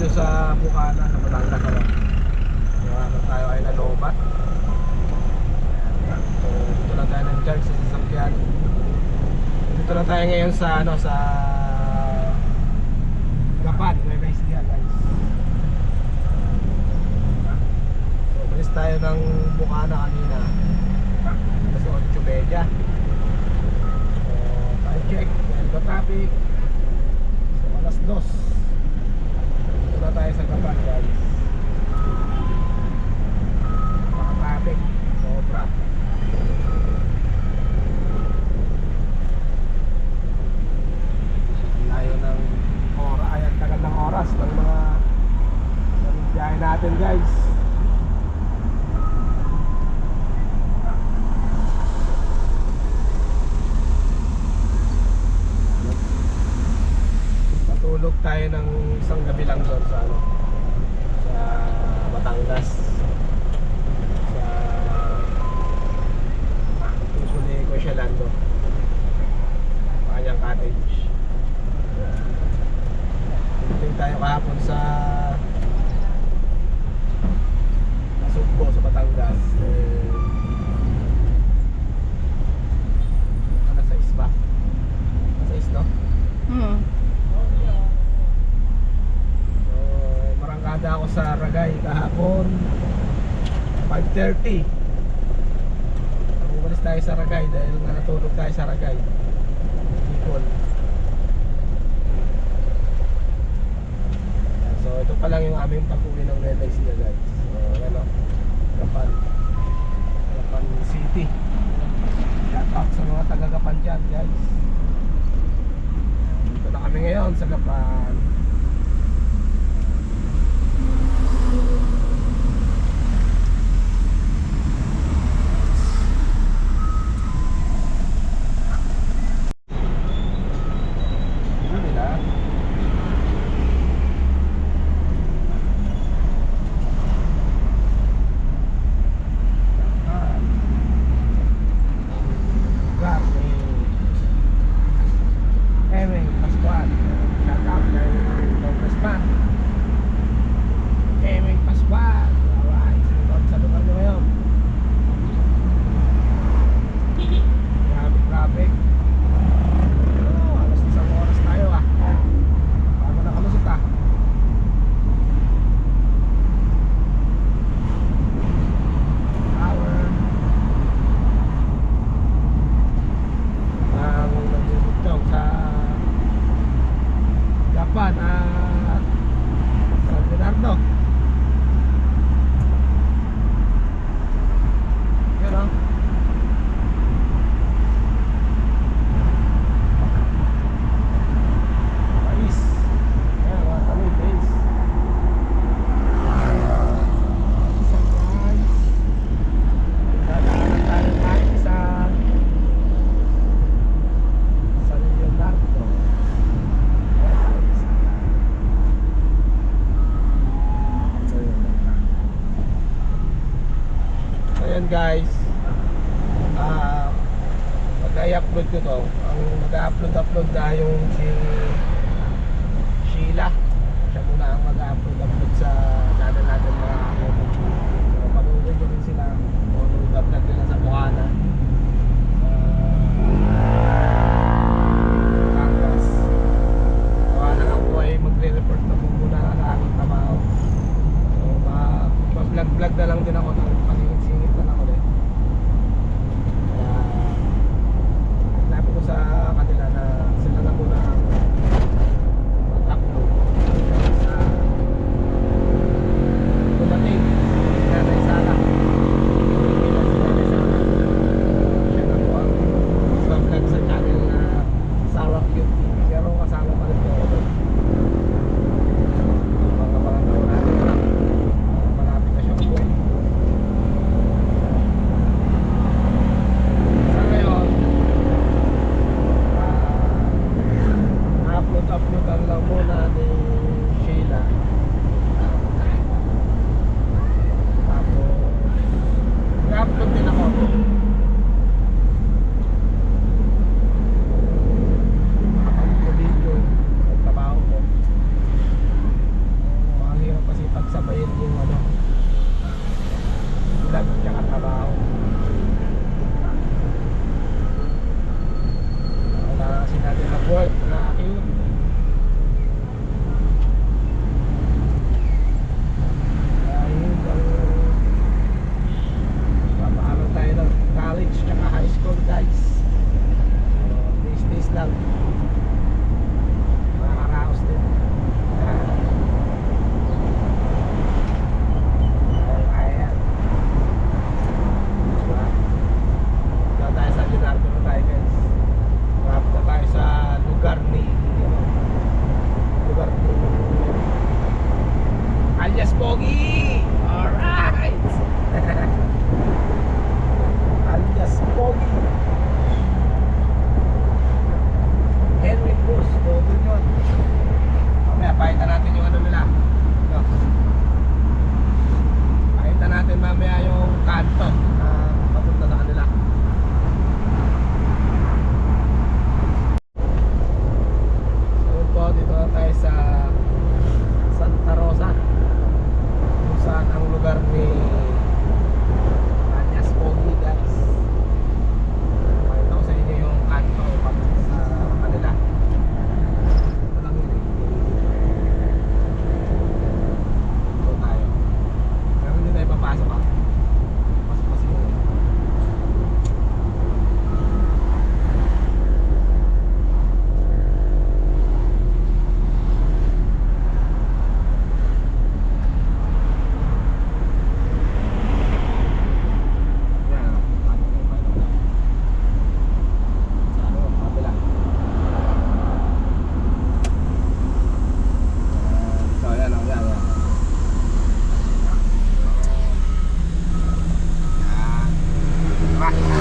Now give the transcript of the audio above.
video sa Bukana, sa Batangas ano. Iwanan tayo ay nalobat. So, dito lang tayo ng charge sa sasakyan. Dito lang tayo ngayon sa ano sa Gapan, Nueva Ecija guys. So, umalis tayo ng Bukana kanina. Alas 8.30. So, time check. Meron ba traffic? So, alas 2. Dito na tayo sa Gapan guys. Mga traffic. Sobra. Layo ng oras. Ay, ang tagal ng oras ng mga ng biyahe natin guys. Patulog tayo ng isang gabi lang doon sa ano sa Batangas. Sa puso ni Kuya Lando. Kanyang cottage. Dumating tayo kahapon sa Nasugbo sa Batangas. Eh, alas 6 ba? Alas 6 no? Hmm. So, marangkada ako sa Ragay kahapon 5.30 Umalis tayo sa Ragay dahil nga natulog tayo sa Ragay. Bicol. So ito pa lang yung aming pag-uwi ng Nueva Ecija guys. So yan o Gapan. Gapan City. Shout out sa mga taga Gapan dyan guys. Dito na kami ngayon sa Gapan 饭啊，Guys. Ah, mag-i-upload ko to. Ang mag-upload upload na yung si Sheila. Siya muna ang mag-upload upload sa Thank you.